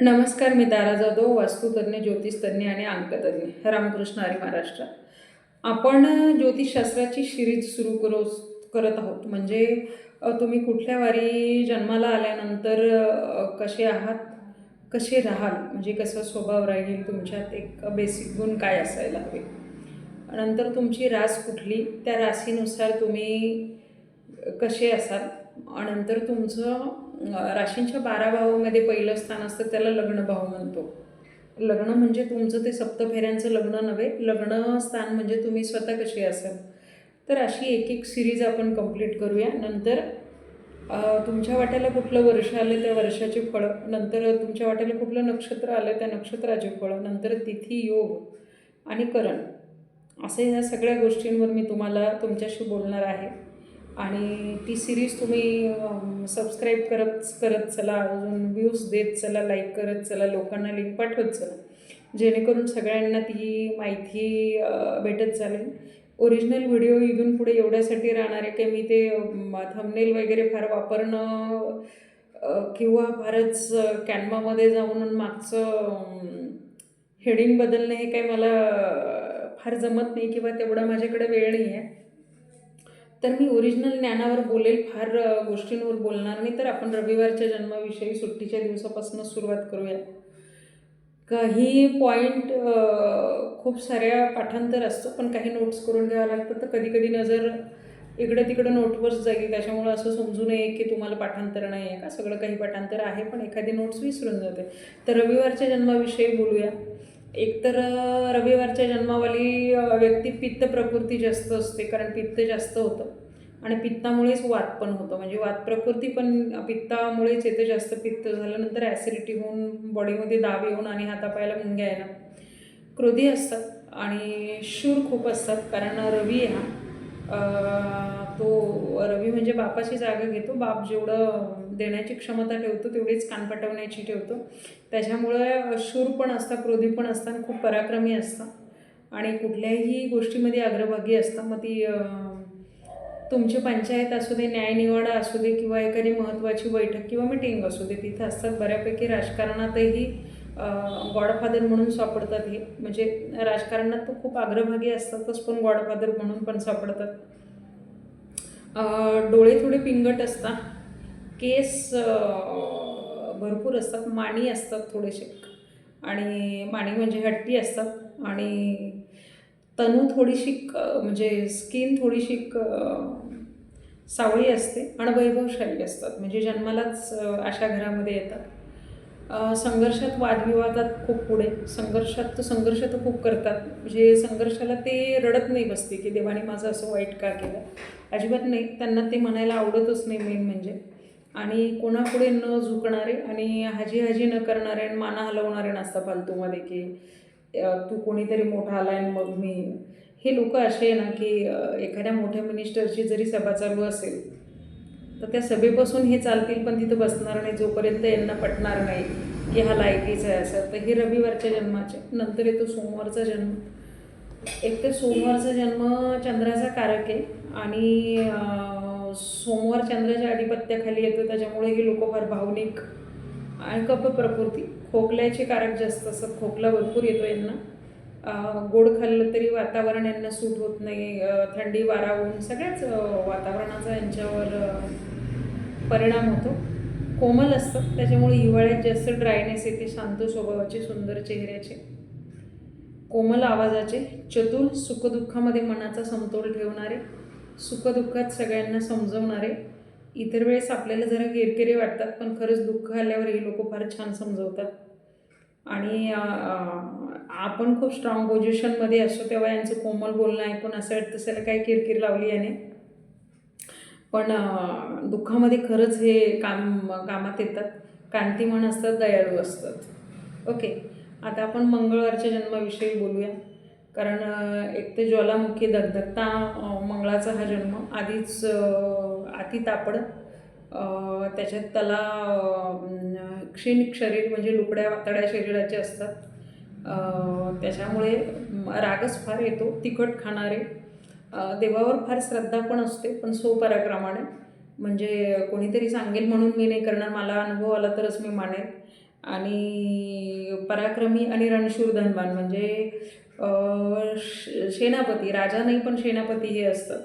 नमस्कार मी दारा जाधव वास्तुतज्ञ ज्योतिषतज्ञ आणि अंकतज्ञ रामकृष्ण हरी महाराष्ट्र. आपण ज्योतिषशास्त्राची सिरीज सुरू करो करत आहोत. म्हणजे तुम्ही कुठल्या वारी जन्माला आल्यानंतर कसे आहात? कसे राहाल? म्हणजे कसा स्वभाव राहील? तुमच्यात एक बेसिक गुण काय असायला हवे? नंतर तुमची रास कुठली? त्या राशीनुसार तुम्ही कसे असाल? नंतर तुमचं राशींच्या बारा भावामध्ये पहिलं स्थान असतं त्याला लग्न भाव म्हणतो. लग्न म्हणजे तुमचं ते सप्तफेऱ्यांचं लग्न नव्हे लग्न स्थान म्हणजे तुम्ही स्वतः कसे असाल. तर अशी एक एक सिरीज आपण कंप्लीट करूया. नंतर तुमच्या वाट्याला कुठलं वर्ष आलं त्या वर्षाचे फळं. नंतर तुमच्या वाट्याला कुठलं नक्षत्र आलं त्या नक्षत्राचे फळं. नंतर तिथी योग आणि करण. असे ह्या सगळ्या गोष्टींवर मी तुम्हाला तुमच्याशी बोलणार आहे. आणि ती सिरीज तुम्ही सबस्क्राईब करत करत चला अजून व्ह्यूज देत चला लाईक करत चला लोकांना लिंक पाठवत चला. जेणेकरून सगळ्यांना ती माहिती भेटत चालेल. ओरिजिनल व्हिडिओ इथून पुढे एवढ्यासाठी राहणार आहे की मी ते थंबनेल वगैरे फार वापरणं किंवा फारच कॅनवामध्ये जाऊन मागचं हेडिंग बदलणं हे काही मला फार जमत नाही किंवा तेवढा माझ्याकडे वेळ नाही आहे तर मी ओरिजिनल ज्ञानावर बोलेल फार गोष्टींवर बोलणार नाही. तर आपण रविवारच्या जन्माविषयी सुट्टीच्या दिवसापासून सुरुवात करूया. काही पॉईंट खूप साऱ्या पाठांतर असतं पण काही नोट्स करून घ्यावं लागतं तर कधी कधी नजर इकडं तिकडं नोटवर जाईल. त्याच्यामुळं असं समजू नये की तुम्हाला पाठांतर नाही आहे का? सगळं काही पाठांतर आहे पण एखादी नोट्स विसरून जाते. तर रविवारच्या जन्माविषयी बोलूया. एकतर रविवारच्या जन्मावाली व्यक्ती पित्त प्रकृती जास्त असते कारण पित्त जास्त होतं. आणि पित्तामुळेच वात पण होतं. म्हणजे वात प्रकृती पण पित्तामुळेच येते जास्त पित्त झाल्यानंतर ॲसिडिटी होऊन बॉडीमध्ये दाब येऊन आणि हातापायला मुंग्या येणं. क्रोधी असतात आणि शूर खूप असतात कारण रवी हा. तो रवी म्हणजे बापाची जागा घेतो. बाप जेवढं देण्याची क्षमता ठेवतो तेवढीच कान पटवण्याची ठेवतो. त्याच्यामुळे शूर पण असतात क्रोधी पण असतात आणि खूप पराक्रमी असतात आणि कुठल्याही गोष्टीमध्ये अग्रभागी असतात मग ती तुमची पंचायत असू दे न्यायनिवाडा असू दे किंवा एखादी महत्त्वाची बैठक किंवा मिटिंग असू दे तिथं असतात बऱ्यापैकी राजकारणातही गॉडफादर म्हणून सापडतात हे. म्हणजे राजकारणात तर खूप अग्रभागी असतातच पण गॉडफादर म्हणून पण सापडतात. डोळे थोडे पिंगट असतात. केस भरपूर असतात माणी असतात थोडेसे. आणि माणी म्हणजे हट्टी असतात. आणि तनू थोडीशी म्हणजे स्किन थोडीशी सावळी असते आणि वैभवशाली असतात. म्हणजे जन्मालाच अशा घरामध्ये येतात. संघर्षात वादविवादात खूप पुढे. संघर्षात तर संघर्ष तर खूप करतात. म्हणजे संघर्षाला ते रडत नाही बसते की देवाने माझं असं वाईट का केलं? अजिबात नाही. त्यांना ते म्हणायला आवडतच नाही मेन म्हणजे. आणि कोणापुढे न झुकणारे आणि हाजी हाजी न करणारे आणि माना हलवणारे नसता फालतूमध्ये की तू कोणीतरी मोठा आला आहे मग मी. हे लोक असे आहे ना की एखाद्या मोठ्या मिनिस्टरची जरी सभा चालू असेल तर त्या सभेपासून हे चालतील पण तिथं बसणार नाही जोपर्यंत यांना पटणार नाही की हा लायकीचा आहे असं. तर हे रविवारच्या जन्माचे. नंतर येतो सोमवारचा जन्म. एक तर सोमवारचा जन्म चंद्राचा कारक आहे आणि सोमवार चंद्राच्या आधिपत्याखाली येतं त्याच्यामुळे ही लोक फार भावनिक आणि कप प्रकृती. खोकल्याचे कारक जास्त असतात. खोकला भरपूर येतो यांना. गोड खाल्लं तरी वातावरण यांना सूट होत नाही. थंडी वारा ऊन सगळ्याच वातावरणाचा यांच्यावर परिणाम होतो. कोमल असतात त्याच्यामुळे हिवाळ्यात जास्त ड्रायनेस येते. शांत स्वभावाचे सुंदर चेहऱ्याचे. कोमल आवाजाचे. चतुर सुखदुःखामध्ये मनाचा समतोल ठेवणारे. सुखदुःखात सगळ्यांना समजवणारे. इतर वेळेस आपल्याला जरा किरकिरे वाटतात पण खरंच दुःख आल्यावर हे लोक फार छान समजवतात. आणि आपण खूप स्ट्रॉंग पोझिशनमध्ये असतो तेव्हा यांचं कोमल बोलणं ऐकून असं वाटतं त्याला काय किरकिर लावली याने? पण दुःखामध्ये खरंच हे काम कामात येतात. कांतिमान असतात दयाळू असतात. ओके. आता आपण मंगळवारच्या जन्माविषयी बोलूया. कारण एक तर ज्वालामुखी दगदगता मंगळाचा हा जन्म आधीच अति तापड त्याच्यात त्याला क्षीण शरीर म्हणजे लुकड्या वातड्या शरीराचे असतात. त्याच्यामुळे रागच फार येतो तिखट खाणारे. देवावर फार श्रद्धा पण असते पण सोपराक्रमाने म्हणजे कोणीतरी सांगेल म्हणून मी नाही करणार मला अनुभव आला तरच मी मानेन. आणि पराक्रमी आणि रणशूर धनवान म्हणजे सेनापती राजा नाही पण सेनापती हे असतं.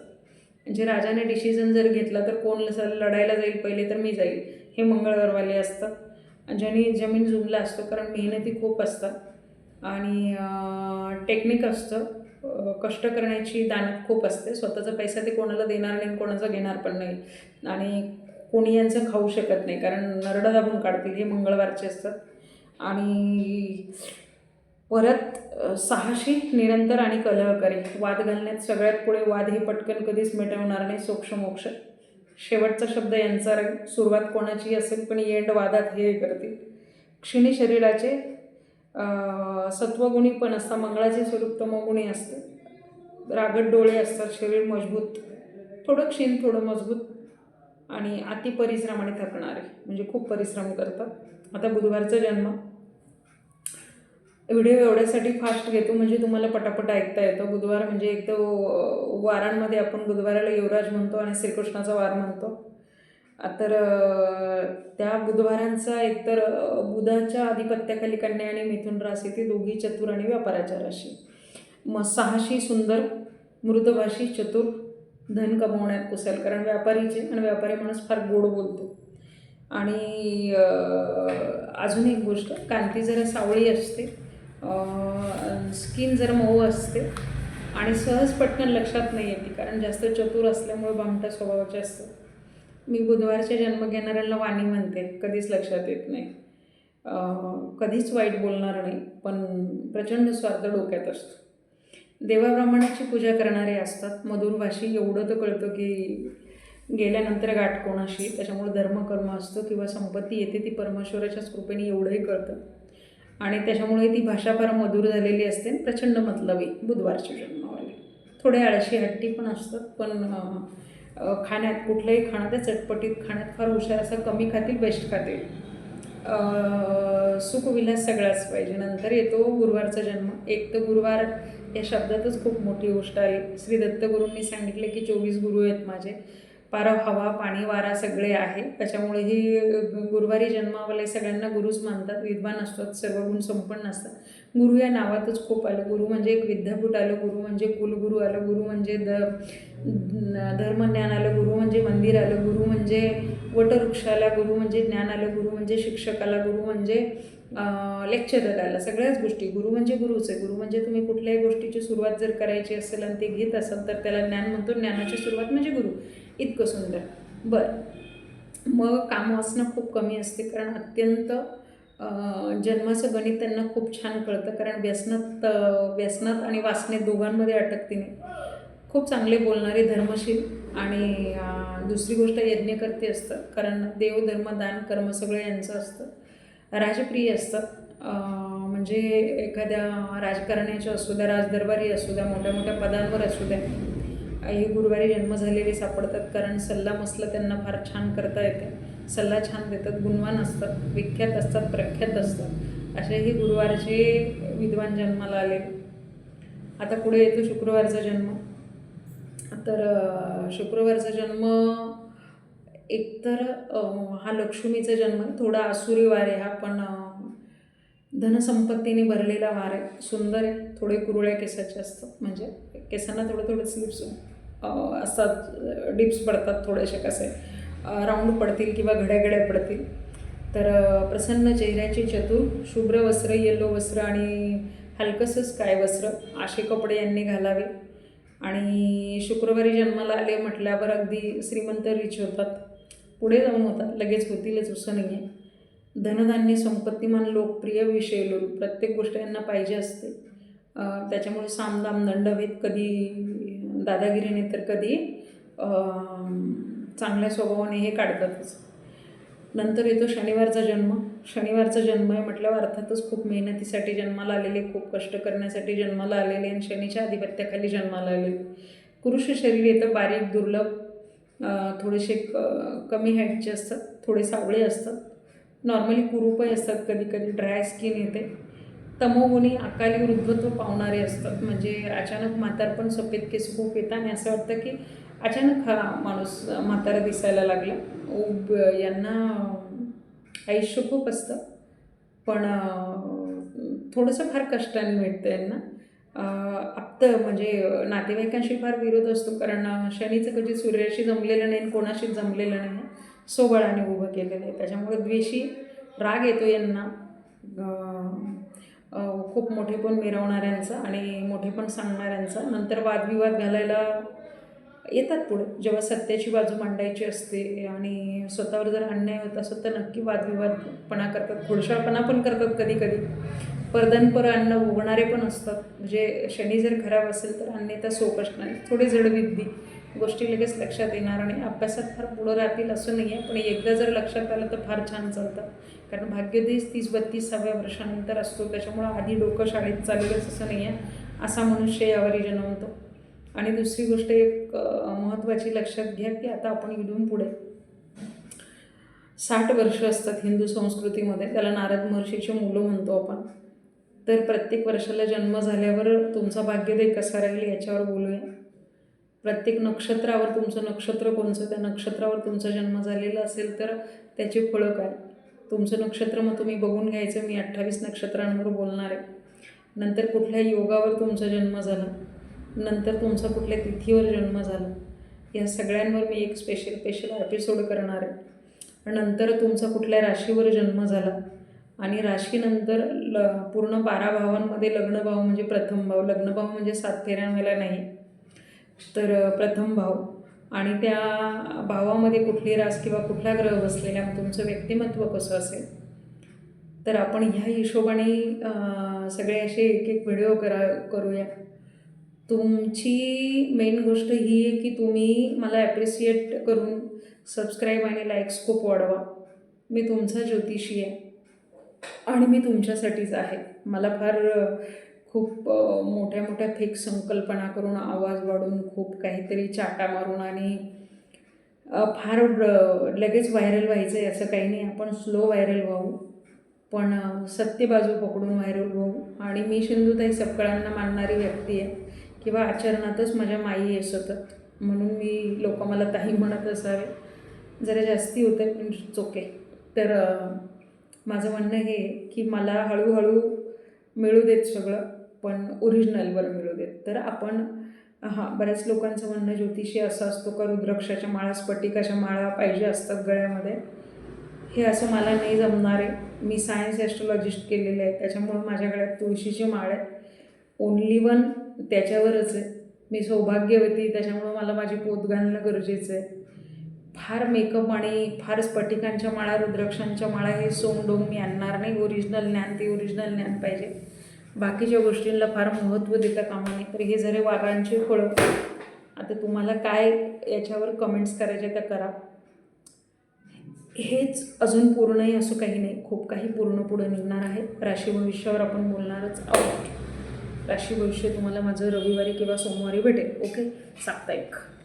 म्हणजे राजाने डिसिजन जर घेतला तर कोण सर लढायला जाईल? पहिले तर मी जाईल. हे मंगळवारवाले असतं. ज्यांनी जमीन जुमला असतो कारण मेहनती खूप असतात. आणि टेक्निक असतं. कष्ट करण्याची दानत खूप असते. स्वतःचा पैसा ते कोणाला देणार नाही कोणाचा घेणार पण नाही. आणि कोणी यांचं खाऊ शकत नाही कारण नरडं दाबून काढतील हे मंगळवारचे असतात आणि परत सहाशे निरंतर आणि कलहकारी. वाद घालण्यात सगळ्यात पुढे वाद हे पटकन कधीच मिटवणार नाही सोक्षमोक्ष. शेवटचा शब्द यांचा राहील. सुरुवात कोणाची असेल पण एंड वादात हे करतील. क्षिणी शरीराचे सत्वगुणी पण असतात. मंगळाचे स्वरूप तमोगुणी असते. रागट डोळे असतात. शरीर मजबूत थोडं क्षीण थोडं मजबूत आणि अति परिश्रमाने थकणारे. म्हणजे खूप परिश्रम करतात. आता बुधवारचा जन्म. व्हिडिओ एवढ्यासाठी फास्ट घेतो म्हणजे तुम्हाला पटापट ऐकता येतं. बुधवार म्हणजे एक तर वारांमध्ये आपण बुधवाराला युवराज म्हणतो आणि श्रीकृष्णाचा वार म्हणतो. तर त्या बुधवारांचा एकतर बुधाच्या आधिपत्याखाली कन्या आणि मिथुन राशी ती दोघी चतुर आणि व्यापाराच्या राशी. म सहाशी सुंदर मृदभाषी चतुर धन कमवण्यात कुशल. कारण व्यापारीचे आणि व्यापारी माणूस फार गोड बोलतो. आणि अजून एक गोष्ट कांती जरा सावळी असते स्किन जरा मऊ असते आणि सहज पटकन लक्षात नाही येते कारण जास्त चतुर असल्यामुळे बामटा स्वभावाचे असतं मी बुधवारच्या जन्म घेणाऱ्यांना वाणी म्हणते कधीच लक्षात येत नाही. कधीच वाईट बोलणार नाही पण प्रचंड स्वार्थ डोक्यात असतो. देवाब्राह्मणाची पूजा करणारे असतात मधुर भाषी एवढं तर कळतं की गेल्यानंतर गाठ कोणाशी? त्याच्यामुळे धर्मकर्म असतो किंवा संपत्ती येते ती परमेश्वराच्याच कृपेने एवढंही कळतं. आणि त्याच्यामुळे ती भाषा फार मधुर झालेली असते आणि प्रचंड मतलबी बुधवारचे जन्मावाले. थोडे आळशी हट्टी पण असतात पण खाण्यात कुठलंही खाणं त्या चटपटीत खाण्यात फार हुशार असं कमी खातील बेस्ट खातील. सुखविलास सगळाच पाहिजे. नंतर येतो गुरुवारचा जन्म. एक तर गुरुवार या शब्दातच खूप मोठी गोष्ट आली श्री दत्तगुरूंनी सांगितले की चोवीस गुरु आहेत माझे. पार हवा पाणी वारा सगळे आहे. त्याच्यामुळे ही गुरुवारी जन्मावाले सगळ्यांना गुरुच मानतात. विद्वान असतात. सर्व गुण संपन्न असतात. गुरु या नावातच खूप आलं. गुरु म्हणजे एक विद्यापीठ आलं. गुरु म्हणजे कुलगुरू आलं. गुरु म्हणजे द धर्मज्ञान आलं. गुरु म्हणजे मंदिर आलं. गुरु म्हणजे वटवृक्षाला गुरु म्हणजे ज्ञान आलं. गुरु म्हणजे शिक्षकाला गुरु म्हणजे लेक्चरर आला. सगळ्याच गोष्टी. गुरु म्हणजे गुरुच आहे. गुरु म्हणजे तुम्ही कुठल्याही गोष्टीची सुरुवात जर करायची असेल आणि ते घेत असाल तर त्याला ज्ञान म्हणतो. ज्ञानाची सुरुवात म्हणजे गुरु. इतकं सुंदर. बरं. मग कामवासना खूप कमी असते कारण अत्यंत जन्माचं गणित त्यांना खूप छान कळतं कारण व्यसनात व्यसनात आणि वासनेत दोघांमध्ये अटकते नाही खूप चांगले बोलणारे धर्मशील आणि दुसरी गोष्ट यज्ञकर्ते असतं कारण देव धर्म दान कर्म सगळं यांचं असतं. राजप्रिय असतात. म्हणजे एखाद्या राजकारण्याच्या असू द्या राजदरबारी असू द्या मोठ्या मोठ्या पदांवर असू द्या हे गुरुवारी जन्म झालेले सापडतात कारण सल्ला मसला त्यांना फार छान करता येते. सल्ला छान देतात गुणवान असतात विख्यात असतात प्रख्यात असतात. असेही गुरुवारचे विद्वान जन्माला आले. आता पुढे येतो शुक्रवारचा जन्म. तर शुक्रवारचा जन्म एकतर हा लक्ष्मीचा जन्म आहे थोडा आसुरी वार आहे हा पण धनसंपत्तीने भरलेला वार आहे. सुंदर आहे थोडे कुरुळ्या केसाचे असतात म्हणजे केसांना थोडं थोडं स्लिप्स असतात डिप्स पडतात थोडेसे कसे. राऊंड पडतील किंवा घड्याघड्या पडतील. तर प्रसन्न चेहऱ्याचे चतुर शुभ्र वस्त्र येलो वस्त्र आणि हलकंसं स्काय वस्त्र असे कपडे यांनी घालावे. आणि शुक्रवारी जन्माला आले म्हटल्यावर अगदी श्रीमंत रिच होतात. पुढे जाऊन होतात. लगेच होतीलच असं नाही आहे धनधान्य संपत्तीमान लोकप्रिय विषय लोक प्रत्येक गोष्ट यांना पाहिजे असते. त्याच्यामुळे सामदाम दंडभेद कधी दादागिरीने तर कधी चांगल्या स्वभावाने हे काढतातच. नंतर येतो शनिवारचा जन्म. शनिवारचा जन्म आहे म्हटल्यावर अर्थातच खूप मेहनतीसाठी जन्माला आलेले खूप कष्ट करण्यासाठी जन्माला आलेले आणि शनीच्या आधिपत्याखाली जन्माला आलेले. पुरुष शरीर येतं बारीक दुर्लभ थोडेसे क- कमी हाईटचे असतात थोडे सावळे असतात. नॉर्मली कुरूपही असतात कधी कधी ड्राय स्किन येते. तमोगुणी अकाली वृद्धत्व पावणारे असतात. म्हणजे अचानक म्हातारपण सफेद केस खूप येतात आणि असं वाटतं की अचानक हा माणूस म्हातारा दिसायला लागला. उब यांना आयुष्य खूप असतं. पण थोडंसं फार कष्टाने भेटतं यांना. आप्त म्हणजे नातेवाईकांशी फार विरोध असतो कारण शनीचं कधी सूर्याशी जमलेलं नाही कोणाशी कोणाशीच जमलेलं नाही. सोबळाने उभं केलेलं आहे. त्याच्यामुळे द्वेषी राग येतो यांना. खूप मोठे खूप मोठेपण मिरवणाऱ्यांचा आणि मोठेपण सांगणाऱ्यांचा. नंतर वादविवाद घालायला येतात पुढे. जेव्हा सत्याची बाजू मांडायची असते आणि स्वतःवर जर अन्याय होत असेल तर नक्की वादविवादपणा करतात. खुडशाळपणा पण करतात कधी कधी परदनपर अन्न उगणारे पण असतात. म्हणजे शनी जर खराब असेल तर अन्यथा सोकष्ट थोडी जडविद्दी गोष्टी लगेच लक्षात येणार आणि अभ्यासात फार पुढं राहतील असं नाही आहे. पण एकदा जर लक्षात आलं तर फार छान चालतं. कारण भाग्यदेश तीस बत्तीसाव्या वर्षानंतर असतो. त्याच्यामुळं आधी डोकं शाळेत चालेलच असं नाही आहे. असा मनुष्य यावरी जन्मतो. आणि दुसरी गोष्ट एक महत्त्वाची लक्षात घ्या की आता आपण इथून पुढे. साठ वर्ष असतात हिंदू संस्कृतीमध्ये. त्याला नारद महर्षीची मुलं म्हणतो आपण. तर प्रत्येक वर्षाला जन्म झाल्यावर तुमचा भाग्योदय कसा राहील याच्यावर बोलूया. प्रत्येक नक्षत्रावर तुमचं नक्षत्र कोणचं? त्या नक्षत्रावर तुमचा जन्म झालेला असेल तर त्याची फळं काय? तुमचं नक्षत्र मग तुम्ही बघून घ्यायचं. मी अठ्ठावीस नक्षत्रांवर बोलणार आहे. नंतर कुठल्या योगावर तुमचा जन्म झाला? नंतर तुमचा कुठल्या तिथीवर जन्म झाला? या सगळ्यांवर मी एक स्पेशल स्पेशल एपिसोड करणार आहे. नंतर तुमचा कुठल्या राशीवर जन्म झाला? आणि राशीनंतर ल पूर्ण बारा भावांमध्ये लग्नभाव म्हणजे प्रथम भाव. लग्नभाव म्हणजे सात फेऱ्यांवाला नाही. तर प्रथम भाव आणि त्या भावामध्ये कुठली रास किंवा कुठला ग्रह बसलेला तुमचं व्यक्तिमत्व कसं असेल? तर आपण ह्या हिशोबाने सगळे असे एक एक व्हिडिओ करा करूया. तुमची मेन गोष्ट ही आहे की तुम्ही मला ॲप्रिसिएट करून सबस्क्राईब आणि लाईक्स खूप वाढवा. मी तुमचा ज्योतिषी आहे. आणि मी तुमच्यासाठीच आहे. मला फार खूप मोठ्या मोठ्या फेक संकल्पना करून आवाज वाढून खूप काहीतरी चाटा मारून आणि फार लगेच व्हायरल व्हायचं आहे असं काही नाही. आपण स्लो व्हायरल व्हावू. पण सत्य बाजू पकडून व्हायरल व्हावू. आणि मी सिंधुताई सपकाळांना मानणारी व्यक्ती आहे किंवा आचरणातच माझ्या माई आहे सतत म्हणून मी लोक मला ताई म्हणत असावे. जरा जास्ती होते पण चोके तर माझं म्हणणं हे आहे की मला हळूहळू मिळू देत सगळं. पण ओरिजिनलवर मिळू देत. तर आपण हां बऱ्याच लोकांचं म्हणणं ज्योतिषी असं असतो का रुद्राक्षाच्या माळा स्फटिकाच्या माळा पाहिजे असतात गळ्यामध्ये. हे असं मला नाही जमणार आहे. मी सायन्स ॲस्ट्रॉलॉजिस्ट केलेलं आहे. त्याच्यामुळं माझ्या गळ्यात तुळशीची माळ आहे. ओनली वन त्याच्यावरच आहे. मी सौभाग्यवती त्याच्यामुळं मला माझी पोत घालणं गरजेचं आहे. फार मेकअप आणि फार स्फटिकांच्या माळा रुद्राक्षांच्या माळा हे सोंगडोंग मी आणणार नाही. ओरिजिनल ज्ञान ते ओरिजिनल ज्ञान पाहिजे. बाकीच्या गोष्टींना फार महत्त्व देता कामा नाही तर हे जरे वारांची फळं. आता तुम्हाला काय याच्यावर कमेंट्स करायचे त्या करा. हेच अजून पूर्णही असं काही नाही. खूप काही पूर्ण पुढं निघणार आहे. राशी भविष्यावर आपण बोलणारच आहोत. राशी भविष्य तुम्हाला माझं रविवारी किंवा सोमवारी भेटेल. ओके साप्ताहिक.